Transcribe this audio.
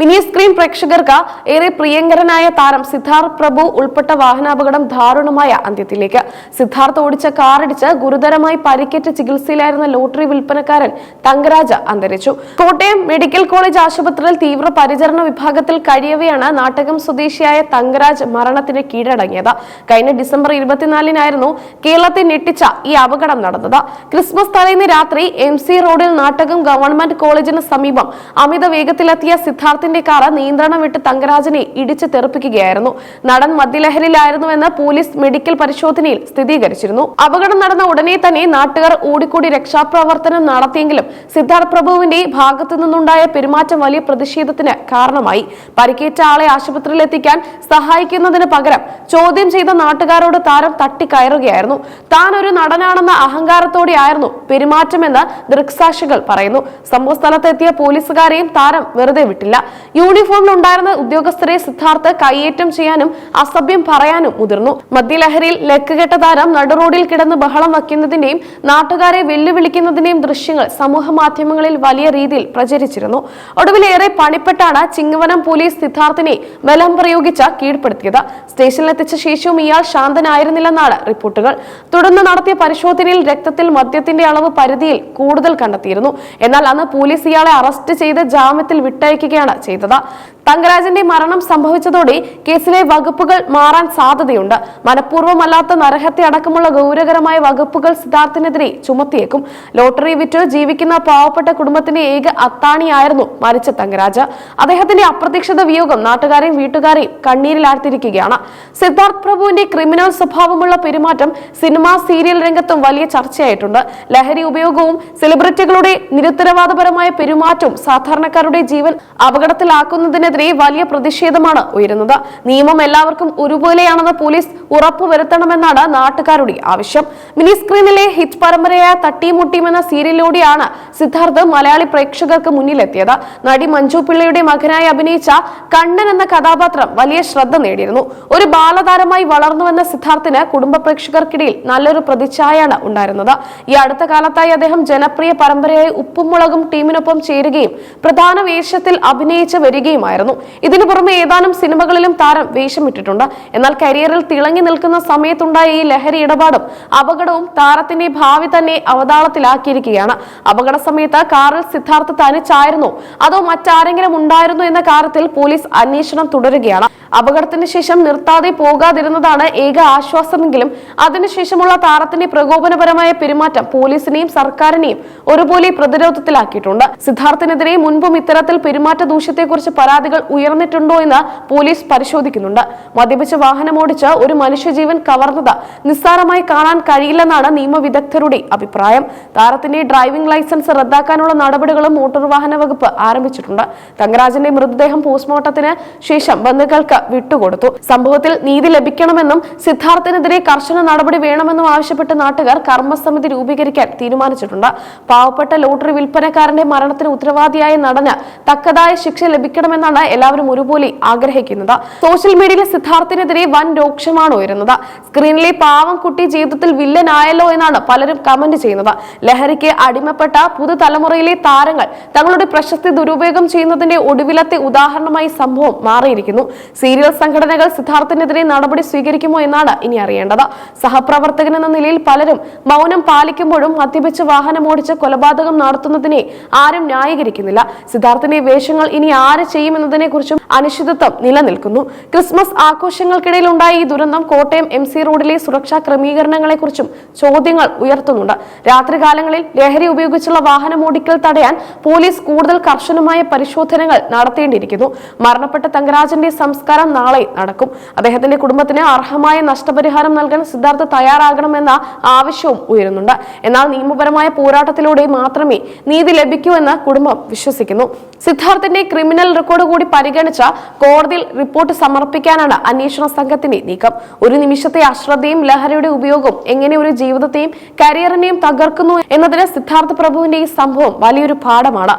Mini screen പ്രേക്ഷകർക്ക് ഏറെ പ്രിയങ്കരനായ താരം സിദ്ധാർത്ഥ് പ്രഭു ഉൾപ്പെട്ട വാഹനാപകടം ദാരുണമായ അന്ത്യത്തിലേക്ക്. സിദ്ധാർത്ഥ് ഓടിച്ച കാറിടിച്ച് ഗുരുതരമായി പരിക്കേറ്റ ചികിത്സയിലായിരുന്ന ലോട്ടറി വിൽപ്പനക്കാരൻ തങ്കരാജ് അന്തരിച്ചു. കോട്ടയം മെഡിക്കൽ കോളേജ് ആശുപത്രിയിൽ തീവ്ര പരിചരണ വിഭാഗത്തിൽ കഴിയവെയാണ് നാട്ടകം സ്വദേശിയായ തങ്കരാജ് മരണത്തിന് കീഴടങ്ങിയത്. കഴിഞ്ഞ ഡിസംബർ ഇരുപത്തിനാലിനായിരുന്നു കേരളത്തെ ഞെട്ടിച്ച ഈ അപകടം നടന്നത്. ക്രിസ്മസ് തലേന്ന് രാത്രി എം സി റോഡിൽ നാട്ടകം ഗവൺമെന്റ് കോളേജിന് സമീപം അമിത വേഗത്തിലെത്തിയ സിദ്ധാർത്ഥിന്റെ കാർ നിയന്ത്രണം വിട്ട് തങ്കരാജനെ ഇടിച്ച് തെറിപ്പിക്കുകയായിരുന്നു. നടൻ മദ്യലഹരിയിലായിരുന്നുവെന്ന് പോലീസ് മെഡിക്കൽ പരിശോധനയിൽ സ്ഥിരീകരിച്ചിരുന്നു. അപകടം നടന്ന ഉടനെ തന്നെ നാട്ടുകാർ ഓടിക്കൂടി രക്ഷാപ്രവർത്തനം നടത്തിയെങ്കിലും സിദ്ധാർത്ഥ് പ്രഭുവിന്റെ ഭാഗത്തു നിന്നുണ്ടായ പെരുമാറ്റം വലിയ പ്രതിഷേധത്തിന് കാരണമായി. പരിക്കേറ്റ ആളെ ആശുപത്രിയിൽ എത്തിക്കാൻ സഹായിക്കുന്നതിന് പകരം ചോദ്യം ചെയ്ത നാട്ടുകാരോട് താരം തട്ടിക്കയറുകയായിരുന്നു. താൻ ഒരു നടനാണെന്ന അഹങ്കാരത്തോടെയായിരുന്നു പെരുമാറ്റമെന്ന് ദൃക്സാക്ഷികൾ പറയുന്നു. സംഭവ സ്ഥലത്തെത്തിയ പോലീസുകാരെയും താരം വെറുതെ വിട്ടില്ല. യൂണിഫോമിൽ ഉണ്ടായിരുന്ന ഉദ്യോഗസ്ഥരെ സിദ്ധാർത്ഥ് കൈയേറ്റം ചെയ്യാനും അസഭ്യം പറയാനും മുതിർന്നു. മദ്യലഹരിയിൽ ലക്കുകെട്ട താരം നടുറോഡിൽ കിടന്ന് ബഹളം വയ്ക്കുന്നതിന്റെയും നാട്ടുകാരെ വെല്ലുവിളിക്കുന്നതിന്റെയും ദൃശ്യങ്ങൾ സമൂഹ മാധ്യമങ്ങളിൽ വലിയ രീതിയിൽ പ്രചരിച്ചിരുന്നു. ഒടുവിലേറെ പണിപ്പെട്ടാണ് ചിങ്ങവനം പോലീസ് സിദ്ധാർത്ഥിനെ ബലം പ്രയോഗിച്ച കീഴ്പ്പെടുത്തിയത്. സ്റ്റേഷനിലെത്തിച്ച ശേഷവും ഇയാൾ ശാന്തനായിരുന്നില്ലെന്നാണ് റിപ്പോർട്ടുകൾ. തുടർന്ന് നടത്തിയ പരിശോധനയിൽ രക്തത്തിൽ മദ്യത്തിന്റെ അളവ് പരിധിയിൽ കൂടുതൽ കണ്ടെത്തിയിരുന്നു. എന്നാൽ അന്ന് പോലീസ് ഇയാളെ അറസ്റ്റ് ചെയ്ത് ജാമ്യത്തിൽ വിട്ടയക്കുകയാണ് ചെയ്തത്. തങ്കരാജന്റെ മരണം സംഭവിച്ചതോടെ കേസിലെ വകുപ്പുകൾ മാറാൻ സാധ്യതയുണ്ട്. മനഃപൂർവമല്ലാത്ത നരഹത്യ അടക്കമുള്ള ഗൗരവകരമായ വകുപ്പുകൾ സിദ്ധാർത്ഥിനെതിരെ ചുമത്തിയേക്കും. ലോട്ടറി വിറ്റ് ജീവിക്കുന്ന പാവപ്പെട്ട കുടുംബത്തിന്റെ ഏക അത്താണിയായിരുന്നു മരിച്ച തങ്കരാജ്. അദ്ദേഹത്തിന്റെ അപ്രതീക്ഷിത വിയോഗം നാട്ടുകാരെയും വീട്ടുകാരെയും കണ്ണീരിലാഴ്ത്തിയിരിക്കുകയാണ്. സിദ്ധാർത്ഥ് പ്രഭുവിന്റെ ക്രിമിനൽ സ്വഭാവമുള്ള പെരുമാറ്റം സിനിമ സീരിയൽ രംഗത്തും വലിയ ചർച്ചയായിട്ടുണ്ട്. ലഹരി ഉപയോഗവും സെലിബ്രിറ്റികളുടെ നിരുത്തരവാദപരമായ പെരുമാറ്റവും സാധാരണക്കാരുടെ ജീവൻ അപകടത്തിലാക്കുന്നതിനെതിരെ വലിയ പ്രതിഷേധമാണ് ഉയരുന്നത്. നിയമം എല്ലാവർക്കും ഒരുപോലെയാണെന്ന് പോലീസ് ഉറപ്പുവരുത്തണമെന്നാണ് നാട്ടുകാരുടെ ആവശ്യം. മിനി സ്ക്രീനിലെ ഹിറ്റ് പരമ്പരയായ തട്ടിമുട്ടിയും എന്ന സീരിയലിലൂടെയാണ് സിദ്ധാർത്ഥ് മലയാളി പ്രേക്ഷകർക്ക് മുന്നിലെത്തിയത്. നടി മഞ്ജു പിള്ളയുടെ മകനായി അഭിനയിച്ച കണ്ണൻ എന്ന കഥാപാത്രം വലിയ ശ്രദ്ധ നേടിയിരുന്നു. ഒരു ബാലതാരമായി വളർന്നുവെന്ന സിദ്ധാർത്ഥിന് കുടുംബ പ്രേക്ഷകർക്കിടയിൽ നല്ലൊരു പ്രതിച്ഛായാണ് ഉണ്ടായിരുന്നത്. ഈ അടുത്ത കാലത്തായി അദ്ദേഹം ജനപ്രിയ പരമ്പരയായി ഉപ്പും മുളകും ടീമിനൊപ്പം ചേരുകയും പ്രധാന വേഷത്തിൽ അഭിനയിച്ച് വരികയുമായിരുന്നു. ഇതിനു പുറമെ ഏതാനും സിനിമകളിലും താരം വേഷമിട്ടിട്ടുണ്ട്. എന്നാൽ കരിയറിൽ തിളങ്ങി നിൽക്കുന്ന സമയത്തുണ്ടായ ഈ ലഹരി ഇടപാടും അപകടവും താരത്തിന്റെ ഭാവി തന്നെ അവതാളത്തിലാക്കിയിരിക്കുകയാണ്. അപകട സമയത്ത് കാറിൽ സിദ്ധാർത്ഥ് തനിച്ചായിരുന്നു. അതോ മറ്റാരെങ്കിലും ഉണ്ടായിരുന്നു എന്ന കാര്യത്തിൽ പോലീസ് അന്വേഷണം തുടരുകയാണ്. അപകടത്തിന് ശേഷം നിർത്താതെ പോകാതിരുന്നതാണ് ഏക ആശ്വാസമെങ്കിലും അതിനുശേഷമുള്ള താരത്തിന്റെ പ്രകോപനപരമായ പെരുമാറ്റം പോലീസിനെയും സർക്കാരിനെയും ഒരുപോലെ പ്രതിരോധത്തിലാക്കിയിട്ടുണ്ട്. സിദ്ധാർത്ഥിനെതിരെ മുൻപും ഇത്തരത്തിൽ പെരുമാറ്റ ദൂഷ്യത്തെക്കുറിച്ച് പരാതികൾ ഉയർന്നിട്ടുണ്ടോ എന്ന് പോലീസ് പരിശോധിക്കുന്നുണ്ട്. മദ്യപിച്ച് വാഹനമോടിച്ച് ഒരു മനുഷ്യജീവൻ കവർന്നത് നിസ്സാരമായി കാണാൻ കഴിയില്ലെന്നാണ് നിയമവിദഗ്ധരുടെ അഭിപ്രായം. താരത്തിന്റെ ഡ്രൈവിംഗ് ലൈസൻസ് റദ്ദാക്കാനുള്ള നടപടികളും മോട്ടോർ വാഹന വകുപ്പ് ആരംഭിച്ചിട്ടുണ്ട്. തങ്കരാജന്റെ മൃതദേഹം പോസ്റ്റ്മോർട്ടത്തിന് ശേഷം ബന്ധുക്കൾക്ക് വിട്ടുകൊടുത്തു. സംഭവത്തിൽ നീതി ലഭിക്കണമെന്നും സിദ്ധാർത്ഥിനെതിരെ കർശന നടപടി വേണമെന്നും ആവശ്യപ്പെട്ട് നാട്ടുകാർ കർമ്മസമിതി രൂപീകരിക്കാൻ തീരുമാനിച്ചിട്ടുണ്ട്. പാവപ്പെട്ട ലോട്ടറി വിൽപ്പനക്കാരന്റെ മരണത്തിന് ഉത്തരവാദിയായ നടന് തക്കതായ ശിക്ഷ ലഭിക്കണമെന്നാണ് എല്ലാവരും ഒരുപോലെ ആഗ്രഹിക്കുന്നത്. സോഷ്യൽ മീഡിയയിലെ സിദ്ധാർത്ഥിനെതിരെ വൻ രോക്ഷമാണ് ഉയരുന്നത്. സ്ക്രീനിലെ പാവം കുട്ടി ജീവിതത്തിൽ വില്ലനായല്ലോ എന്നാണ് പലരും കമന്റ് ചെയ്യുന്നത്. ലഹരിക്ക് അടിമപ്പെട്ട പുതുതലമുറയിലെ താരങ്ങൾ തങ്ങളുടെ പ്രശസ്തി ദുരുപയോഗം ചെയ്യുന്നതിന്റെ ഒടുവിലത്തെ ഉദാഹരണമായി സംഭവം മാറിയിരിക്കുന്നു. സീരിയൽ സംഘടനകൾ സിദ്ധാർത്ഥിനെതിരെ നടപടി സ്വീകരിക്കുമോ എന്നാണ് ഇനി അറിയേണ്ടത്. സഹപ്രവർത്തകൻ എന്ന നിലയിൽ പലരും മൗനം പാലിക്കുമ്പോഴും മദ്യപിച്ച് വാഹനമോടിച്ച് കൊലപാതകം നടത്തുന്നതിനെ ആരും ന്യായീകരിക്കുന്നില്ല. സിദ്ധാർത്ഥിന്റെ വേഷങ്ങൾ ഇനി ആര് ചെയ്യുമെന്നതിനെ കുറിച്ചും അനിശ്ചിതത്വം നിലനിൽക്കുന്നു. ക്രിസ്മസ് ആഘോഷങ്ങൾക്കിടയിൽ ഉണ്ടായ ഈ ദുരന്തം കോട്ടയം എം സി റോഡിലെ സുരക്ഷാ ക്രമീകരണങ്ങളെ കുറിച്ചും ചോദ്യങ്ങൾ ഉയർത്തുന്നുണ്ട്. രാത്രികാലങ്ങളിൽ ലഹരി ഉപയോഗിച്ചുള്ള വാഹനമോടിക്കൽ തടയാൻ പോലീസ് കൂടുതൽ കർശനമായ പരിശോധനകൾ നടത്തേണ്ടിയിരിക്കുന്നു. മരണപ്പെട്ട തങ്കരാജന്റെ സംസ്കാരം നാളെ നടക്കും. അദ്ദേഹത്തിന്റെ കുടുംബത്തിന് അർഹമായ നഷ്ടപരിഹാരം നൽകാൻ സിദ്ധാർത്ഥ തയ്യാറാകണമെന്ന ആവശ്യവും ഉയരുന്നുണ്ട്. എന്നാൽ നിയമപരമായ പോരാട്ടത്തിലൂടെ മാത്രമേ നീതി ലഭിക്കൂ എന്ന് കുടുംബം വിശ്വസിക്കുന്നു. സിദ്ധാർത്ഥിന്റെ ക്രിമിനൽ റെക്കോർഡ് കൂടി പരിഗണിച്ച കോടതിയിൽ റിപ്പോർട്ട് സമർപ്പിക്കാനാണ് അന്വേഷണ സംഘത്തിന്റെ നീക്കം. ഒരു നിമിഷത്തെ അശ്രദ്ധയും ലഹരിയുടെ ഉപയോഗവും എങ്ങനെ ഒരു ജീവിതത്തെയും കരിയറിനെയും തകർക്കുന്നു എന്നതിന് സിദ്ധാർത്ഥ പ്രഭുവിന്റെ ഈ സംഭവം വലിയൊരു പാഠമാണ്.